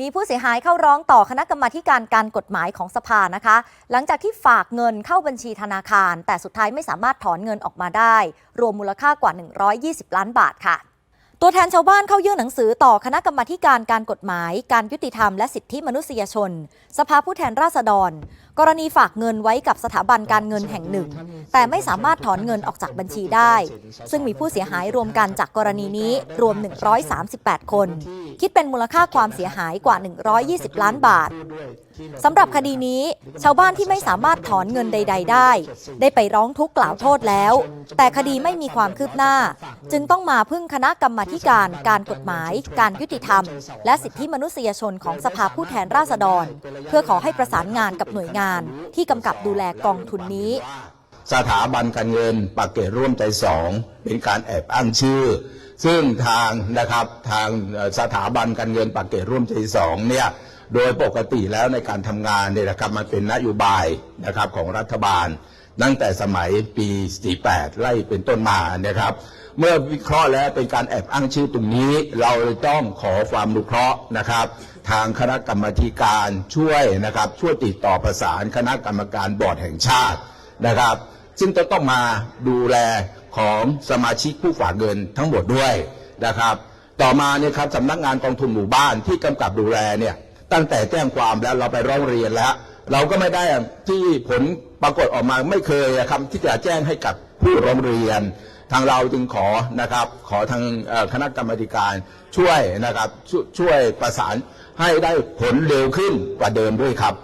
มีผู้เสียหายเข้าร้องต่อคณะกรรมาการการกฎหมายของสภานะคะ หลังจากที่ฝากเงินเข้าบัญชีธนาคาร แต่สุดท้ายไม่สามารถถอนเงินออกมาได้ รวมมูลค่ากว่า 120 ล้านบาทค่ะ ตัวแทนชาวบ้านเข้ายื่นหนังสือต่อคณะกรรมาการการกฎหมาย การยุติธรรมและสิทธิมนุษยชน สภาผู้แทนราษฎรกรณีฝากเงินไว้กับสถาบันการเงินแห่งหนึ่ง แต่ไม่สามารถถอนเงินออกจากบัญชีได้ ซึ่งมีผู้เสียหายรวมกันจากกรณีนี้รวม 138 คน คิดเป็นมูลค่าความเสียหายกว่า 120 ล้านบาทสำหรับคดีนี้ ชาวบ้านที่ไม่สามารถถอนเงินใด ๆ ได้ ได้ไปร้องทุกข์กล่าวโทษแล้ว แต่คดีไม่มีความคืบหน้า จึงต้องมาพึ่งคณะกรรมาการการกฎหมาย การยุติธรรม และสิทธิมนุษยชนของสภาผู้แทนราษฎร เพื่อขอให้ประสานงานกับหน่วยงานที่กำกับดูแลกองทุนนี้ สถาบันการเงินปากเกร็ดร่วมใจสองเป็นการแอบอ้างชื่อ ซึ่งทางนะครับทางสถาบันการเงินปากเกร็ดร่วมใจสองเนี่ยโดยปกติแล้วในการทำงานเนี่ยนะครับมันเป็นนโยบายนะครับของรัฐบาล ตั้งแต่สมัยปี 48 ไล่เป็นต้นมานะครับ เมื่อวิเคราะห์แล้วเป็นการแอบอ้างชื่อตรงนี้ เราเลยต้องขอความนุเคราะห์นะครับ ทางคณะกรรมการช่วยนะครับ ช่วยติดต่อประสานคณะกรรมการบอร์ดแห่งชาตินะครับ ซึ่งจะต้องมาดูแลของสมาชิกผู้ฝากเงินทั้งหมดด้วยนะครับ ต่อมาเนี่ยครับสำนักงานกองทุนหมู่บ้านที่กำกับดูแลเนี่ยตั้งแต่แจ้งความแล้วเราไปร้องเรียนแล้ว เราก็ไม่ได้ที่ผลปรากฏออกมาไม่เคยคำที่จะแจ้งให้กับผู้ร้องเรียน ทางเราจึงขอนะครับ ขอทางคณะกรรมการช่วยนะครับชช่วยประสานให้ได้ผลเร็วขึ้นกว่าเดิมด้วยครับ